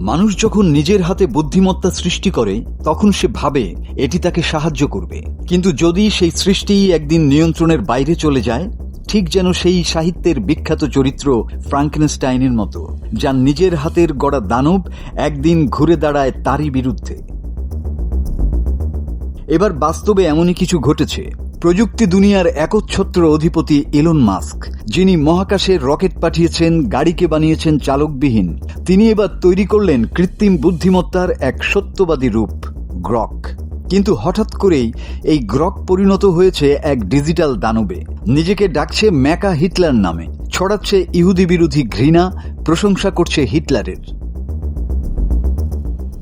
মানুষ যখন নিজের হাতে বুদ্ধিমত্তা সৃষ্টি করে, তখন সে ভাবে এটি তাকে সাহায্য করবে। কিন্তু যদি সেই সৃষ্টি একদিন নিয়ন্ত্রণের বাইরে চলে যায়, ঠিক যেন সেই সাহিত্যের বিখ্যাত চরিত্র ফ্রাঙ্কেনস্টাইনের মতো, যা নিজের হাতের গড়া দানব একদিন ঘুরে দাঁড়ায় তারই বিরুদ্ধে। এবার বাস্তবে এমনই কিছু ঘটেছে প্রযুক্তি দুনিয়ার একচ্ছত্র অধিপতি এলন মাস্ক, যিনি মহাকাশে রকেট পাঠিয়েছেন, গাড়িকে বানিয়েছেন চালকবিহীন। তিনি এবার তৈরি করলেন কৃত্রিম বুদ্ধিমত্তার এক সত্যবাদী রূপ, গ্রক। কিন্তু হঠাৎ করেই এই গ্রক পরিণত হয়েছে এক ডিজিটাল দানবে। নিজেকে ডাকছে ম্যাকা হিটলার নামে, ছড়াচ্ছে ইহুদি বিরোধী ঘৃণা, প্রশংসা করছে হিটলারের।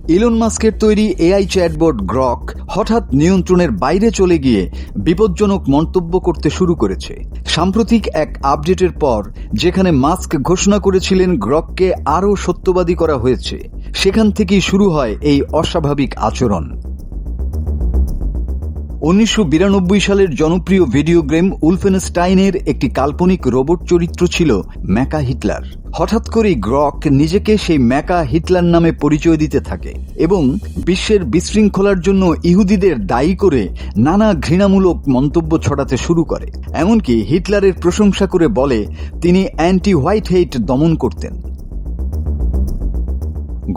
ইলন মাস্কের তৈরি এআই চ্যাটবোর্ড গ্রক হঠাৎ নিয়ন্ত্রণের বাইরে চলে গিয়ে বিপজ্জনক মন্তব্য করতে শুরু করেছে। সাম্প্রতিক এক আপডেটের পর যেখানে মাস্ক ঘোষণা করেছিলেন গ্রককে আরও সত্যবাদী করা হয়েছে, সেখান থেকেই শুরু হয় এই অস্বাভাবিক আচরণ। উনিশশো বিরানব্বই সালের জনপ্রিয় ভিডিও গেম উলফেনস্টাইনের একটি কাল্পনিক রোবট চরিত্র ছিল ম্যাকা হিটলার। হঠাৎ করেই গ্রক নিজেকে সেই ম্যাকা হিটলার নামে পরিচয় দিতে থাকে এবং বিশ্বের বিশৃঙ্খলার জন্য ইহুদিদের দায়ী করে নানা ঘৃণামূলক মন্তব্য ছড়াতে শুরু করে। এমনকি হিটলারের প্রশংসা করে বলে, তিনি অ্যান্টি হোয়াইট হেইট দমন করতেন।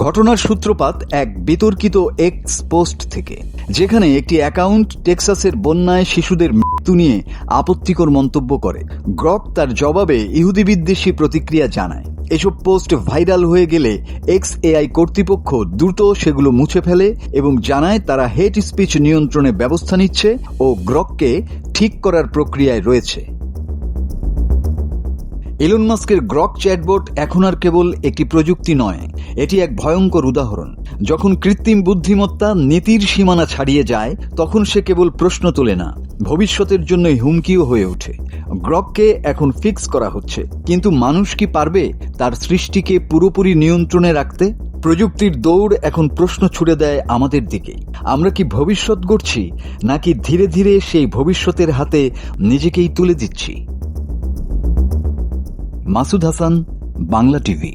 ঘটনার সূত্রপাত এক বিতর্কিত এক্স পোস্ট থেকে, যেখানে একটি অ্যাকাউন্ট টেক্সাসের বন্যায় শিশুদের মৃত্যু নিয়ে আপত্তিকর মন্তব্য করে। গ্রক তার জবাবে ইহুদি বিদ্বেষী প্রতিক্রিয়া জানায়। এসব পোস্ট ভাইরাল হয়ে গেলে এক্স এআই কর্তৃপক্ষ দ্রুত সেগুলো মুছে ফেলে এবং জানায় তারা হেট স্পিচ নিয়ন্ত্রণে ব্যবস্থা নিচ্ছে ও গ্রককে ঠিক করার প্রক্রিয়ায় রয়েছে। এলন মাস্কের গ্রক চ্যাটবোট এখন আর কেবল একটি প্রযুক্তি নয়, এটি এক ভয়ঙ্কর উদাহরণ। যখন কৃত্রিম বুদ্ধিমত্তা নীতির সীমানা ছাড়িয়ে যায়, তখন সে কেবল প্রশ্ন তোলে না, ভবিষ্যতের জন্য হুমকিও হয়ে ওঠে। গ্রককে এখন ফিক্স করা হচ্ছে, কিন্তু মানুষ কি পারবে তার সৃষ্টিকে পুরোপুরি নিয়ন্ত্রণে রাখতে? প্রযুক্তির দৌড় এখন প্রশ্ন ছুড়ে দেয় আমাদের দিকেই আমরা কি ভবিষ্যৎ গড়ছি, নাকি ধীরে ধীরে সেই ভবিষ্যতের হাতে নিজেকেই তুলে দিচ্ছি? মাসুদ হাসান বাংলা টিভি।